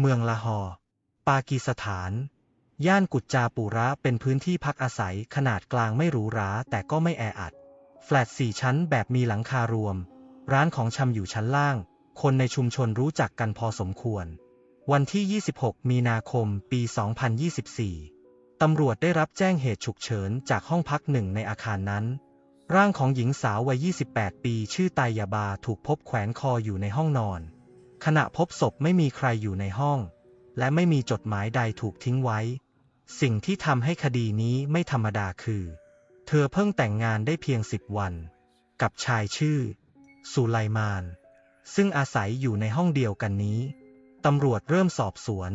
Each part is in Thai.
เมืองลาฮอร์ปากีสถาน ย่านกุจจาปุระเป็นพื้นที่พักอาศัยขนาดกลางไม่หรูหราแต่ก็ไม่แออัด แฟลตสี่ชั้นแบบมีหลังคารวม ร้านของชำอยู่ชั้นล่าง คนในชุมชนรู้จักกันพอสมควร วันที่ 26 มีนาคม ปี 2024 ตำรวจได้รับแจ้งเหตุฉุกเฉินจากห้องพักหนึ่งในอาคารนั้น ร่างของหญิงสาววัย 28 ปี ชื่อไตยาบาถูกพบแขวนคออยู่ในห้องนอน ขณะพบศพไม่มีใครอยู่ในห้อง และไม่มีจดหมายใดถูกทิ้งไว้ สิ่งที่ทำให้คดีนี้ไม่ธรรมดาคือ เธอเพิ่งแต่งงานได้เพียงสิบวัน กับชายชื่อ สุไลมาน ซึ่งอาศัยอยู่ในห้องเดียวกันนี้ตำรวจเริ่มสอบสวน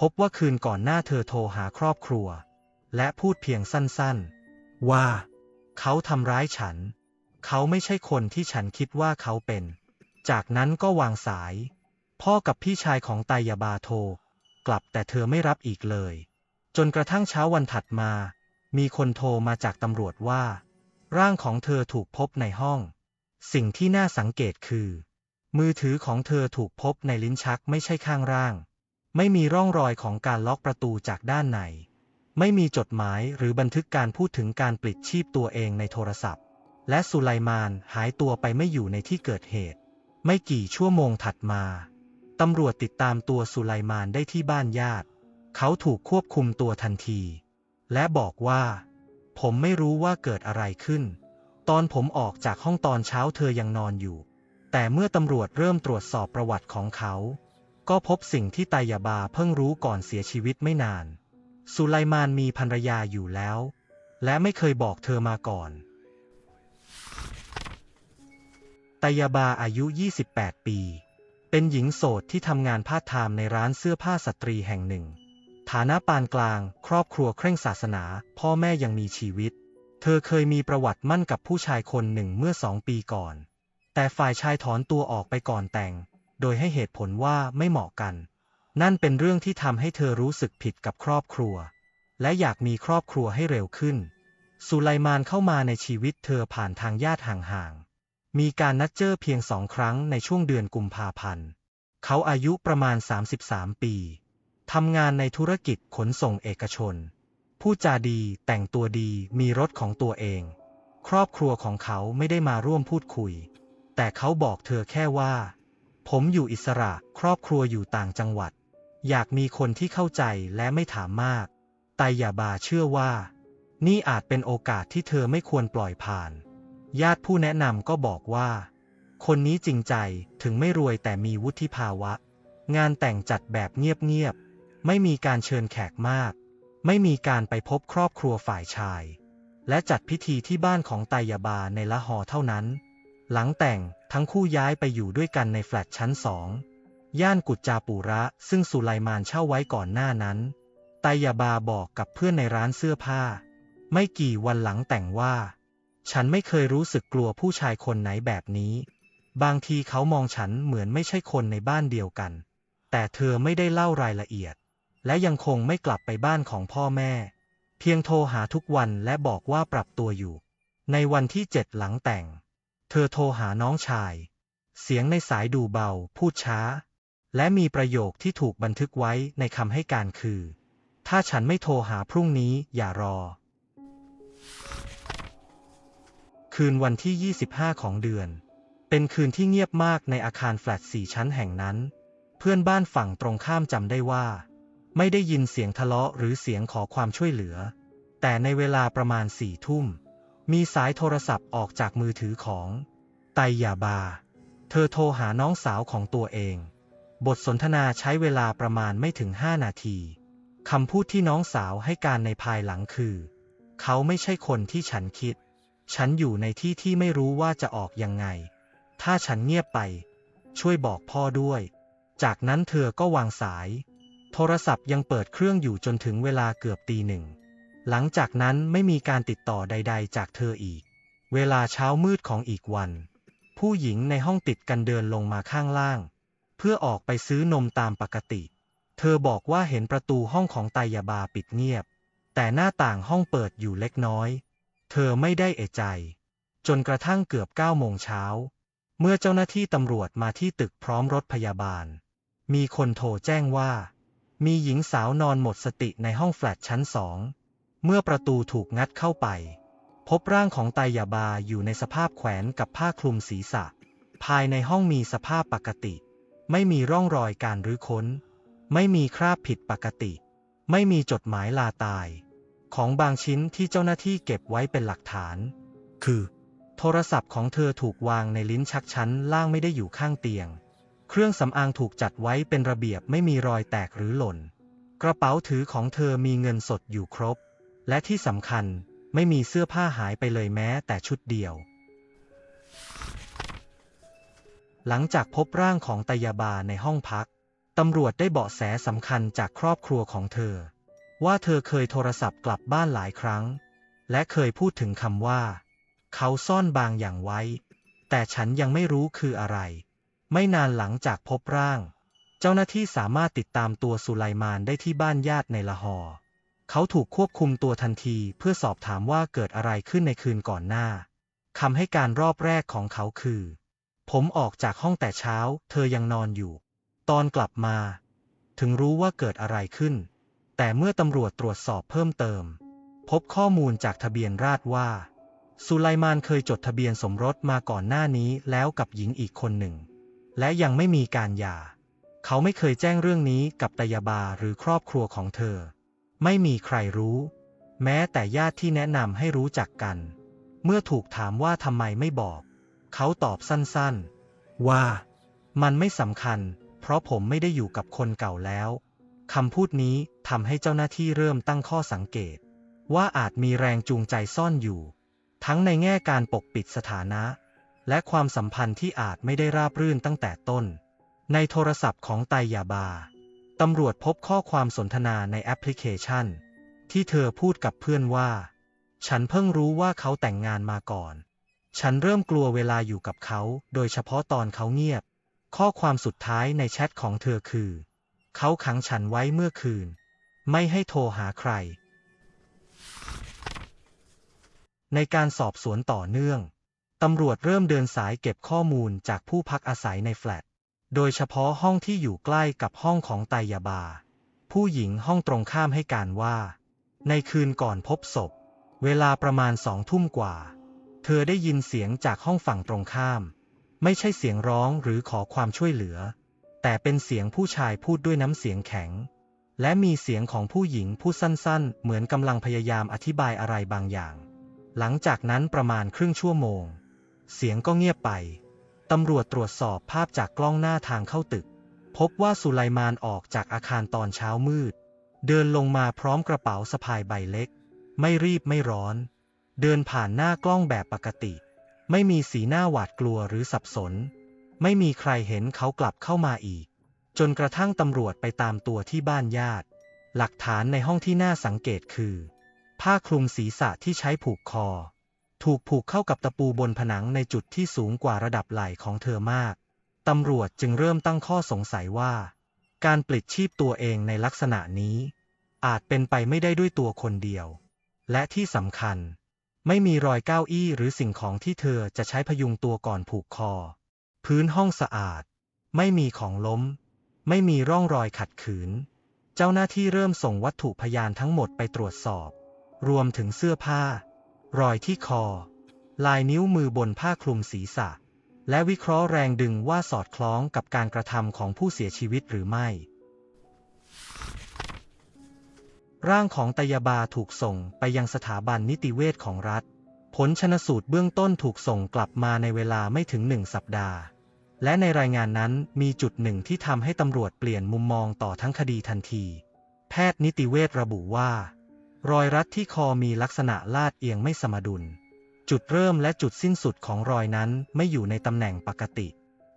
พบว่าคืนก่อนหน้าเธอโทรหาครอบครัว และพูดเพียงสั้นๆ ว่า เขาทำร้ายฉัน เขาไม่ใช่คนที่ฉันคิดว่าเขาเป็น จากนั้นก็วางสาย พ่อกับพี่ชายของไตยาบาโทรกลับแต่เธอไม่รับอีกเลย จนกระทั่งเช้าวันถัดมา มีคนโทรมาจากตำรวจว่า ร่างของเธอถูกพบในห้อง สิ่งที่น่าสังเกตคือ มือถือของเธอถูกพบในลิ้นชักไม่ใช่ข้างร่าง ไม่มีร่องรอยของการล็อกประตูจากด้านในไม่มีจดหมายหรือบันทึกการพูดถึงการปลิดชีพตัวเองในโทรศัพท์ และสุไลมานหายตัวไปไม่อยู่ในที่เกิดเหตุ ไม่กี่ชั่วโมงถัดมา ตำรวจติดตามตัวสุไลมานได้ที่บ้านญาติ เขาถูกควบคุมตัวทันที และบอกว่า ผมไม่รู้ว่าเกิดอะไรขึ้น ตอนผมออกจากห้องตอนเช้าเธอยังนอนอยู่ แต่เมื่อตำรวจเริ่มตรวจสอบประวัติของเขา ก็พบสิ่งที่ไตยาบาเพิ่งรู้ก่อนเสียชีวิตไม่นาน สุไลมานมีภรรยาอยู่แล้ว และไม่เคยบอกเธอมาก่อน ตยาบาอายุ 28 ปี เป็นหญิงโสดที่ทำงานพาร์ทไทม์ในร้านเสื้อผ้าสตรีแห่งหนึ่ง ฐานะปานกลาง ครอบครัวเคร่งศาสนา พ่อแม่ยังมีชีวิต เธอเคยมีประวัติมั่นกับผู้ชายคนหนึ่งเมื่อสองปีก่อน แต่ฝ่ายชายถอนตัวออกไปก่อนแต่ง โดยให้เหตุผลว่าไม่เหมาะกัน นั่นเป็นเรื่องที่ทำให้เธอรู้สึกผิดกับครอบครัว และอยากมีครอบครัวให้เร็วขึ้น สุไลมานเข้ามาในชีวิตเธอผ่านทางญาติห่างๆ มีการนัดเจอเพียงสองครั้งในช่วงเดือนกุมภาพันธ์ เขาอายุประมาณ 33 ปี ทำงานในธุรกิจขนส่งเอกชนพูดจาดีแต่งตัวดีมีรถของตัวเอง ครอบครัวของเขาไม่ได้มาร่วมพูดคุย แต่เขาบอกเธอแค่ว่า ผมอยู่อิสระ ครอบครัวอยู่ต่างจังหวัด อยากมีคนที่เข้าใจและไม่ถามมากไตยาบาเชื่อว่า นี่อาจเป็นโอกาสที่เธอไม่ควรปล่อยผ่าน ญาติผู้แนะนำก็บอกว่า คนนี้จริงใจถึงไม่รวยแต่มีวุฒิภาวะ งานแต่งจัดแบบเงียบๆ ไม่มีการเชิญแขกมาก ไม่มีการไปพบครอบครัวฝ่ายชาย และจัดพิธีที่บ้านของไตยาบาในละหอเท่านั้น หลังแต่งทั้งคู่ย้ายไปอยู่ด้วยกันในแฟลตชั้นสอง ย่านกุจจาปุระซึ่งสุไลมานเช่าไว้ก่อนหน้านั้น ไตยาบาบอกกับเพื่อนในร้านเสื้อผ้า ไม่กี่วันหลังแต่งว่า ฉันไม่เคยรู้สึกกลัวผู้ชายคนไหนแบบนี้ บางทีเขามองฉันเหมือนไม่ใช่คนในบ้านเดียวกัน แต่เธอไม่ได้เล่ารายละเอียด และยังคงไม่กลับไปบ้านของพ่อแม่ เพียงโทรหาทุกวันและบอกว่าปรับตัวอยู่ ในวันที่เจ็ดหลังแต่ง เธอโทรหาน้องชาย เสียงในสายดูเบา พูดช้า และมีประโยคที่ถูกบันทึกไว้ในคำให้การคือ ถ้าฉันไม่โทรหาพรุ่งนี้อย่ารอ คืนวันที่ 25 ของเดือน เป็นคืนที่เงียบมากในอาคารแฟลตสี่ชั้นแห่งนั้น เพื่อนบ้านฝั่งตรงข้ามจำได้ว่า ไม่ได้ยินเสียงทะเลาะหรือเสียงขอความช่วยเหลือ แต่ในเวลาประมาณสี่ทุ่ม มีสายโทรศัพท์ออกจากมือถือของ ไตยาบา เธอโทรหาน้องสาวของตัวเอง บทสนทนาใช้เวลาประมาณไม่ถึงห้านาทีคำพูดที่น้องสาวให้การในภายหลังคือ เขาไม่ใช่คนที่ฉันคิด ฉันอยู่ในที่ที่ไม่รู้ว่าจะออกยังไง ถ้าฉันเงียบไป ช่วยบอกพ่อด้วย จากนั้นเธอก็วางสาย โทรศัพท์ยังเปิดเครื่องอยู่จนถึงเวลาเกือบตีหนึ่ง หลังจากนั้นไม่มีการติดต่อใด ๆ จากเธออีก เวลาเช้ามืดของอีกวัน ผู้หญิงในห้องติดกันเดินลงมาข้างล่าง เพื่อออกไปซื้อนมตามปกติ เธอบอกว่าเห็นประตูห้องของไตยาบาปิดเงียบ แต่หน้าต่างห้องเปิดอยู่เล็กน้อย เธอไม่ได้เอะใจ จนกระทั่งเกือบเก้าโมงเช้า เมื่อเจ้าหน้าที่ตำรวจมาที่ตึกพร้อมรถพยาบาล มีคนโทรแจ้งว่า มีหญิงสาวนอนหมดสติในห้องแฟลตชั้นสอง เมื่อประตูถูกงัดเข้าไป พบร่างของไตยาบาอยู่ในสภาพแขวนกับผ้าคลุมศีรษะ ภายในห้องมีสภาพปกติ ไม่มีร่องรอยการรื้อค้น ไม่มีคราบผิดปกติ ไม่มีจดหมายลาตาย ของบางชิ้นที่เจ้าหน้าที่เก็บไว้เป็นหลักฐาน คือ โทรศัพท์ของเธอถูกวางในลิ้นชักชั้นล่างไม่ได้อยู่ข้างเตียง เครื่องสำอางถูกจัดไว้เป็นระเบียบไม่มีรอยแตกหรือหล่น กระเป๋าถือของเธอมีเงินสดอยู่ครบ และที่สำคัญไม่มีเสื้อผ้าหายไปเลยแม้แต่ชุดเดียว หลังจากพบร่างของตยาบาในห้องพัก ตำรวจได้เบาะแสสำคัญจากครอบครัวของเธอ ว่าเธอเคยโทรศัพท์กลับบ้านหลายครั้ง และเคยพูดถึงคำว่า เขาซ่อนบางอย่างไว้ แต่ฉันยังไม่รู้คืออะไร ไม่นานหลังจากพบร่าง เจ้าหน้าที่สามารถติดตามตัวสุไลมานได้ที่บ้านญาติในละหอ เขาถูกควบคุมตัวทันทีเพื่อสอบถามว่าเกิดอะไรขึ้นในคืนก่อนหน้าคำให้การรอบแรกของเขาคือ ผมออกจากห้องแต่เช้า เธอยังนอนอยู่ ตอนกลับมา ถึงรู้ว่าเกิดอะไรขึ้น แต่เมื่อตำรวจตรวจสอบเพิ่มเติม พบข้อมูลจากทะเบียนราษฎร์ว่า สุไลมานเคยจดทะเบียนสมรสมาก่อนหน้านี้แล้วกับหญิงอีกคนหนึ่ง และยังไม่มีการหย่า เขาไม่เคยแจ้งเรื่องนี้กับตยาบาหรือครอบครัวของเธอ ไม่มีใครรู้ แม้แต่ญาติที่แนะนำให้รู้จักกัน เมื่อถูกถามว่าทำไมไม่บอก เขาตอบสั้นๆ ว่า มันไม่สำคัญ เพราะผมไม่ได้อยู่กับคนเก่าแล้ว คำพูดนี้ทำให้เจ้าหน้าที่เริ่มตั้งข้อสังเกต ว่าอาจมีแรงจูงใจซ่อนอยู่ ทั้งในแง่การปกปิดสถานะ และความสัมพันธ์ที่อาจไม่ได้ราบรื่นตั้งแต่ต้น ในโทรศัพท์ของไตยาบาตำรวจพบข้อความสนทนาในแอปพลิเคชัน ที่เธอพูดกับเพื่อนว่า ฉันเพิ่งรู้ว่าเขาแต่งงานมาก่อน ฉันเริ่มกลัวเวลาอยู่กับเขา โดยเฉพาะตอนเขาเงียบ ข้อความสุดท้ายในแชทของเธอคือ เขาขังฉันไว้เมื่อคืน ไม่ให้โทรหาใคร ในการสอบสวนต่อเนื่อง ตำรวจเริ่มเดินสายเก็บข้อมูลจากผู้พักอาศัยในแฟลต โดยเฉพาะห้องที่อยู่ใกล้กับห้องของไตยาบา ผู้หญิงห้องตรงข้ามให้การว่า ในคืนก่อนพบศพ เวลาประมาณสองทุ่มกว่า เธอได้ยินเสียงจากห้องฝั่งตรงข้าม ไม่ใช่เสียงร้องหรือขอความช่วยเหลือ แต่เป็นเสียงผู้ชายพูดด้วยน้ำเสียงแข็ง และมีเสียงของผู้หญิงพูดสั้นๆ เหมือนกำลังพยายามอธิบายอะไรบางอย่าง หลังจากนั้นประมาณครึ่งชั่วโมง เสียงก็เงียบไป ตำรวจตรวจสอบภาพจากกล้องหน้าทางเข้าตึก พบว่าสุไลมานออกจากอาคารตอนเช้ามืด เดินลงมาพร้อมกระเป๋าสะพายใบเล็ก ไม่รีบไม่ร้อน เดินผ่านหน้ากล้องแบบปกติ ไม่มีสีหน้าหวาดกลัวหรือสับสน ไม่มีใครเห็นเขากลับเข้ามาอีก จนกระทั่งตำรวจไปตามตัวที่บ้านญาติ หลักฐานในห้องที่น่าสังเกตคือ ผ้าคลุมศีรษะที่ใช้ผูกคอ ถูกผูกเข้ากับตะปูบนผนังในจุดที่สูงกว่าระดับไหล่ของเธอมาก ตำรวจจึงเริ่มตั้งข้อสงสัยว่า การปลิดชีพตัวเองในลักษณะนี้ อาจเป็นไปไม่ได้ด้วยตัวคนเดียว และที่สำคัญ ไม่มีรอยเก้าอี้หรือสิ่งของที่เธอจะใช้พยุงตัวก่อนผูกคอ พื้นห้องสะอาด ไม่มีของล้ม ไม่มีร่องรอยขัดขืน เจ้าหน้าที่เริ่มส่งวัตถุพยานทั้งหมดไปตรวจสอบ รวมถึงเสื้อผ้า รอยที่คอ ลายนิ้วมือบนผ้าคลุมศีรษะ และวิเคราะห์แรงดึงว่าสอดคล้องกับการกระทำของผู้เสียชีวิตหรือไม่ร่างของตยาบาถูกส่งไปยังสถาบันนิติเวชของรัฐ ผลชนสูตรเบื้องต้นถูกส่งกลับมาในเวลาไม่ถึงหนึ่งสัปดาห์ และในรายงานนั้นมีจุดหนึ่งที่ทำให้ตำรวจเปลี่ยนมุมมองต่อทั้งคดีทันที แพทย์นิติเวชระบุว่า รอยรัดที่คอมีลักษณะลาดเอียงไม่สมดุล จุดเริ่มและจุดสิ้นสุดของรอยนั้นไม่อยู่ในตำแหน่งปกติ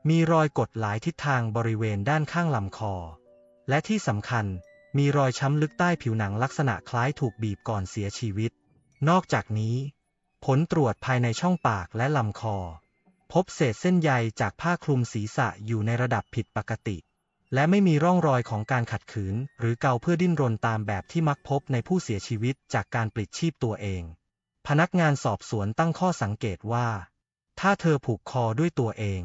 มีรอยกดหลายทิศทางบริเวณด้านข้างลำคอ และที่สำคัญมีรอยช้ำลึกใต้ผิวหนังลักษณะคล้ายถูกบีบก่อนเสียชีวิต นอกจากนี้ ผลตรวจภายในช่องปากและลำคอ พบเศษเส้นใยจากผ้าคลุมศีรษะอยู่ในระดับผิดปกติ และไม่มีร่องรอยของการขัดขืน หรือเกาเพื่อดิ้นรนตามแบบที่มักพบในผู้เสียชีวิตจากการปลิดชีพตัวเอง พนักงานสอบสวนตั้งข้อสังเกตว่า ถ้าเธอผูกคอด้วยตัวเอง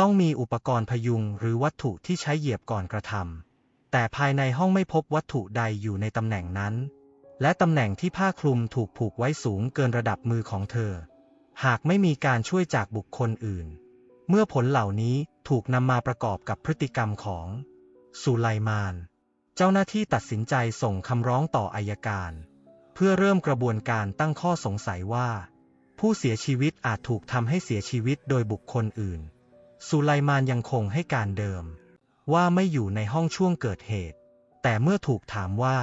ต้องมีอุปกรณ์พยุงหรือวัตถุที่ใช้เหยียบก่อนกระทำแต่ภายในห้องไม่พบวัตถุใดอยู่ในตำแหน่งนั้น และตำแหน่งที่ผ้าคลุมถูกผูกไว้สูงเกินระดับมือของเธอ หากไม่มีการช่วยจากบุคคลอื่น เมื่อผลเหล่านี้ถูกนำมาประกอบกับพฤติกรรมของสุไลมาน เจ้าหน้าที่ตัดสินใจส่งคำร้องต่ออายการ เพื่อเริ่มกระบวนการตั้งข้อสงสัยว่า ผู้เสียชีวิตอาจถูกทำให้เสียชีวิตโดยบุคคลอื่น สุไลมานยังคงให้การเดิม ว่าไม่อยู่ในห้องช่วงเกิดเหตุ แต่เมื่อถูกถามว่า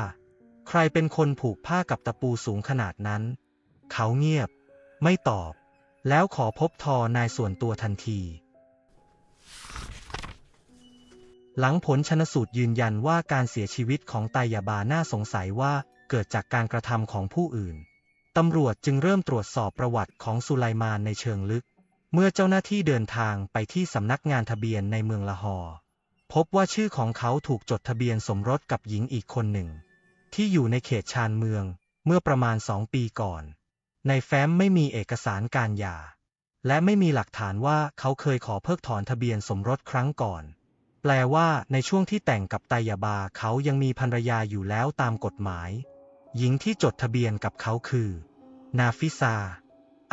ใครเป็นคนผูกผ้ากับตะปูสูงขนาดนั้น เขาเงียบ ไม่ตอบ แล้วขอพบทอนายส่วนตัวทันที หลังผลชนสูตรยืนยันว่าการเสียชีวิตของไตยาบาน่าสงสัยว่าเกิดจากการกระทำของผู้อื่น ตำรวจจึงเริ่มตรวจสอบประวัติของสุไลมานในเชิงลึก เมื่อเจ้าหน้าที่เดินทางไปที่สำนักงานทะเบียนในเมืองละฮอพบว่าชื่อของเขาถูกจดทะเบียนสมรสกับหญิงอีกคนหนึ่ง ที่อยู่ในเขตชานเมืองเมื่อประมาณสองปีก่อน ในแฟ้มไม่มีเอกสารการหย่า และไม่มีหลักฐานว่าเขาเคยขอเพิกถอนทะเบียนสมรสครั้งก่อน แปลว่าในช่วงที่แต่งกับไตยาบาเขายังมีภรรยาอยู่แล้วตามกฎหมาย หญิงที่จดทะเบียนกับเขาคือ นาฟิซา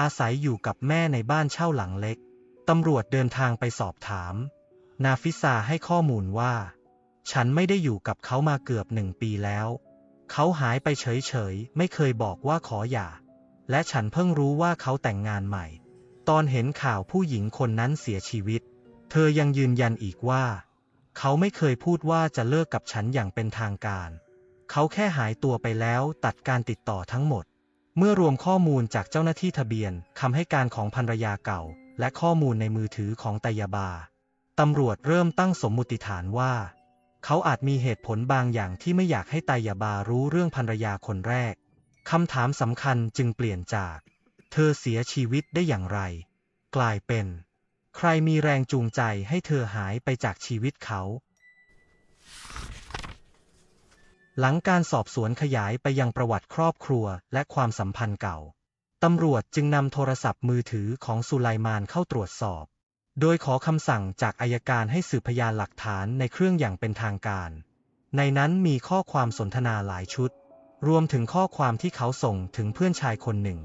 อาศัยอยู่กับแม่ในบ้านเช่าหลังเล็ก ตำรวจเดินทางไปสอบถาม นาฟิซาให้ข้อมูลว่า ฉันไม่ได้อยู่กับเขามาเกือบหนึ่งปีแล้ว เขาหายไปเฉยๆ ไม่เคยบอกว่าขอหย่า และฉันเพิ่งรู้ว่าเขาแต่งงานใหม่ ตอนเห็นข่าวผู้หญิงคนนั้นเสียชีวิต เธอยังยืนยันอีกว่า เขาไม่เคยพูดว่าจะเลิกกับฉันอย่างเป็นทางการ เขาแค่หายตัวไปแล้วตัดการติดต่อทั้งหมด เมื่อรวมข้อมูลจากเจ้าหน้าที่ทะเบียนคำให้การของภรรยาเก่า และข้อมูลในมือถือของตยาบาตำรวจเริ่มตั้งสมมุติฐานว่า เขาอาจมีเหตุผลบางอย่างที่ไม่อยากให้ไตยาบารู้เรื่องภรรยาคนแรก คำถามสำคัญจึงเปลี่ยนจาก เธอเสียชีวิตได้อย่างไร กลายเป็น ใครมีแรงจูงใจให้เธอหายไปจากชีวิตเขา หลังการสอบสวนขยายไปยังประวัติครอบครัวและความสัมพันธ์เก่า ตำรวจจึงนำโทรศัพท์มือถือของสุไลมานเข้าตรวจสอบ โดยขอคำสั่งจากอายการให้สืบพยานหลักฐานในเครื่องอย่างเป็นทางการ ในนั้นมีข้อความสนทนาหลายชุด รวมถึงข้อความที่เขาส่งถึงเพื่อนชายคนหนึ่ง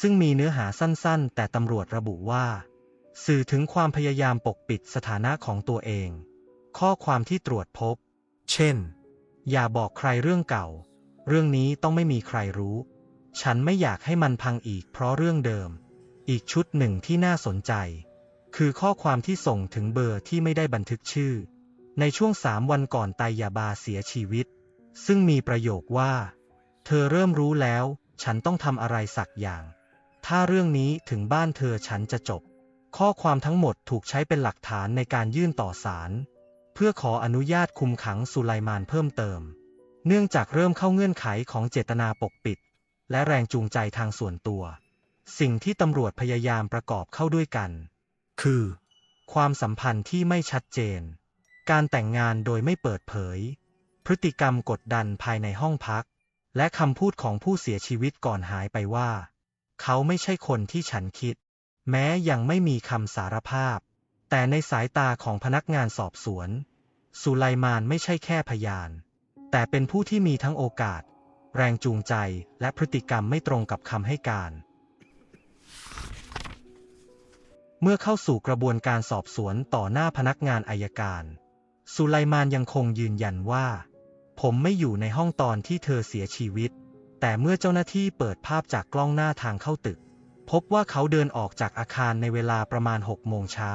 ซึ่งมีเนื้อหาสั้นๆ แต่ตำรวจระบุว่า สื่อถึงความพยายามปกปิดสถานะของตัวเอง ข้อความที่ตรวจพบ เช่น อย่าบอกใครเรื่องเก่า เรื่องนี้ต้องไม่มีใครรู้ ฉันไม่อยากให้มันพังอีกเพราะเรื่องเดิม อีกชุดหนึ่งที่น่าสนใจ คือข้อความที่ส่งถึงเบอร์ที่ไม่ได้บันทึกชื่อ ในช่วงสามวันก่อนไตยาบาเสียชีวิต ซึ่งมีประโยคว่า เธอเริ่มรู้แล้ว ฉันต้องทำอะไรสักอย่าง ถ้าเรื่องนี้ถึงบ้านเธอฉันจะจบ ข้อความทั้งหมดถูกใช้เป็นหลักฐานในการยื่นต่อศาลเพื่อขออนุญาตคุมขังสุไลมานเพิ่มเติม เนื่องจากเริ่มเข้าเงื่อนไขของเจตนาปกปิด และแรงจูงใจทางส่วนตัว สิ่งที่ตำรวจพยายามประกอบเข้าด้วยกัน คือ ความสัมพันธ์ที่ไม่ชัดเจน การแต่งงานโดยไม่เปิดเผย พฤติกรรมกดดันภายในห้องพัก และคำพูดของผู้เสียชีวิตก่อนหายไปว่า เขาไม่ใช่คนที่ฉันคิด แม้ยังไม่มีคำสารภาพ แต่ในสายตาของพนักงานสอบสวน สุไลมานไม่ใช่แค่พยาน แต่เป็นผู้ที่มีทั้งโอกาส แรงจูงใจและพฤติกรรมไม่ตรงกับคำให้การ มื่อเข้าสู่กระบวนการสอบสวนต่อหน้าพนักงานอายการ สุไลมานยังคงยืนยันว่า ผมไม่อยู่ในห้องตอนที่เธอเสียชีวิต แต่เมื่อเจ้าหน้าที่เปิดภาพจากกล้องหน้าทางเข้าตึก พบว่าเขาเดินออกจากอาคารในเวลาประมาณ6โมงเช้า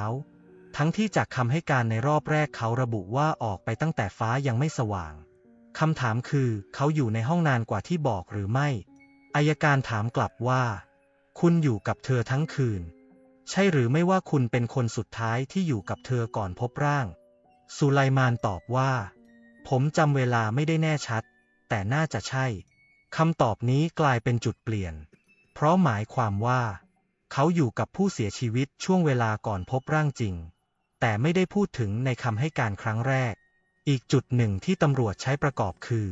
ทั้งที่จากคำให้การในรอบแรกเขาระบุว่าออกไปตั้งแต่ฟ้ายังไม่สว่าง คำถามคือเขาอยู่ในห้องนานกว่าที่บอกหรือไม่ อายการถามกลับว่า คุณอยู่กับเธอทั้งคืน ใช่หรือไม่ว่าคุณเป็นคนสุดท้ายที่อยู่กับเธอก่อนพบร่าง สุไลมานตอบว่า ผมจำเวลาไม่ได้แน่ชัด แต่น่าจะใช่ คำตอบนี้กลายเป็นจุดเปลี่ยน เพราะหมายความว่า เขาอยู่กับผู้เสียชีวิตช่วงเวลาก่อนพบร่างจริง แต่ไม่ได้พูดถึงในคำให้การครั้งแรก อีกจุดหนึ่งที่ตำรวจใช้ประกอบคือ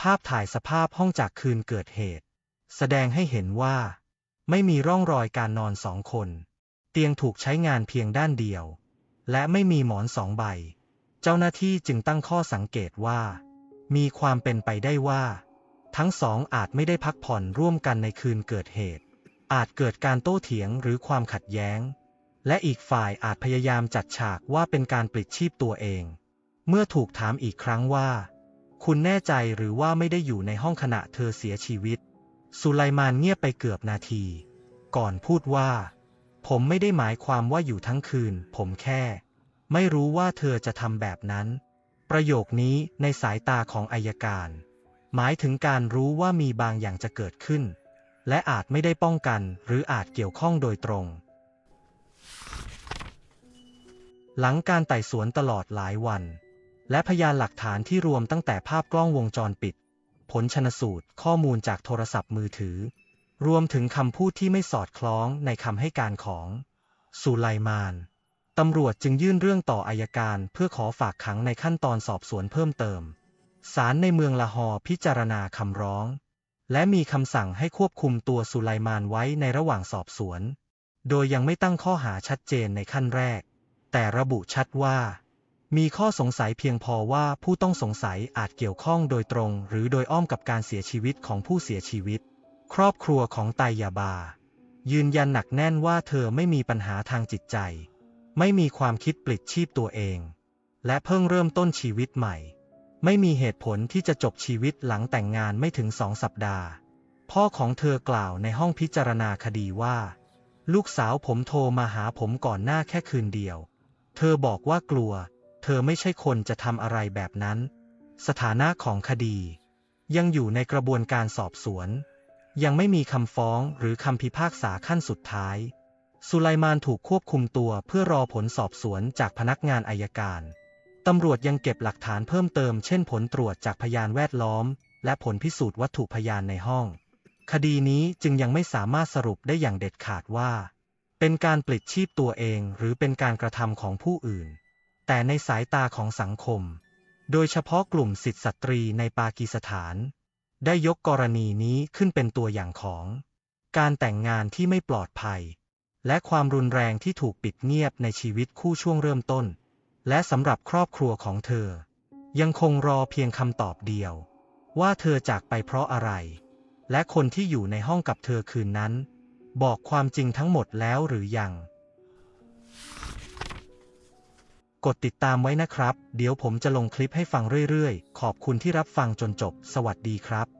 ภาพถ่ายสภาพห้องจากคืนเกิดเหตุ แสดงให้เห็นว่า ไม่มีร่องรอยการนอนสองคน ตียงถูกใช้งานเพียงด้านเดียว และไม่มีหมอนสองใบ เจ้าหน้าที่จึงตั้งข้อสังเกตว่า มีความเป็นไปได้ว่า ทั้งสองอาจไม่ได้พักผ่อนร่วมกันในคืนเกิดเหตุ อาจเกิดการโต้เถียงหรือความขัดแย้ง และอีกฝ่ายอาจพยายามจัดฉากว่าเป็นการปลิดชีพตัวเอง เมื่อถูกถามอีกครั้งว่า คุณแน่ใจหรือว่าไม่ได้อยู่ในห้องขณะเธอเสียชีวิต สุไลมานเงียบไปเกือบนาที ก่อนพูดว่า ผมไม่ได้หมายความว่าอยู่ทั้งคืน ผมแค่ ไม่รู้ว่าเธอจะทำแบบนั้น ประโยคนี้ในสายตาของอายการ หมายถึงการรู้ว่ามีบางอย่างจะเกิดขึ้น และอาจไม่ได้ป้องกันหรืออาจเกี่ยวข้องโดยตรง หลังการไต่สวนตลอดหลายวัน และพยานหลักฐานที่รวมตั้งแต่ภาพกล้องวงจรปิด ผลชนสูตรข้อมูลจากโทรศัพท์มือถือ รวมถึงคำพูดที่ไม่สอดคล้องในคำให้การของสุไลมาน ตำรวจจึงยื่นเรื่องต่ออายการเพื่อขอฝากขังในขั้นตอนสอบสวนเพิ่มเติม ศาลในเมืองละฮอร์พิจารณาคำร้อง และมีคำสั่งให้ควบคุมตัวสุไลมานไว้ในระหว่างสอบสวน โดยยังไม่ตั้งข้อหาชัดเจนในขั้นแรก แต่ระบุชัดว่า มีข้อสงสัยเพียงพอว่าผู้ต้องสงสัยอาจเกี่ยวข้องโดยตรง หรือโดยอ้อมกับการเสียชีวิตของผู้เสียชีวิต ครอบครัวของไตยาบา ยืนยันหนักแน่นว่าเธอไม่มีปัญหาทางจิตใจ ไม่มีความคิดปลิดชีพตัวเอง และเพิ่งเริ่มต้นชีวิตใหม่ ไม่มีเหตุผลที่จะจบชีวิตหลังแต่งงานไม่ถึงสองสัปดาห์ พ่อของเธอกล่าวในห้องพิจารณาคดีว่า ลูกสาวผมโทรมาหาผมก่อนหน้าแค่คืนเดียว เธอบอกว่ากลัว เธอไม่ใช่คนจะทำอะไรแบบนั้น สถานะของคดี ยังอยู่ในกระบวนการสอบสวน ยังไม่มีคำฟ้องหรือคำพิพากษาขั้นสุดท้าย สุไลมานถูกควบคุมตัวเพื่อรอผลสอบสวนจากพนักงานอายการ ตำรวจยังเก็บหลักฐานเพิ่มเติมเช่นผลตรวจจากพยานแวดล้อม และผลพิสูจน์วัตถุพยานในห้อง คดีนี้จึงยังไม่สามารถสรุปได้อย่างเด็ดขาดว่า เป็นการปลิดชีพตัวเองหรือเป็นการกระทำของผู้อื่น แต่ในสายตาของสังคม โดยเฉพาะกลุ่มสิทธิสตรีในปากีสถาน ได้ยกกรณีนี้ขึ้นเป็นตัวอย่างของ การแต่งงานที่ไม่ปลอดภัย และความรุนแรงที่ถูกปิดเงียบในชีวิตคู่ช่วงเริ่มต้น และสำหรับครอบครัวของเธอ ยังคงรอเพียงคำตอบเดียว ว่าเธอจากไปเพราะอะไร และคนที่อยู่ในห้องกับเธอคืนนั้น บอกความจริงทั้งหมดแล้วหรือยัง กดติดตามไว้นะครับ เดี๋ยวผมจะลงคลิปให้ฟังเรื่อยๆ ขอบคุณที่รับฟังจนจบ สวัสดีครับ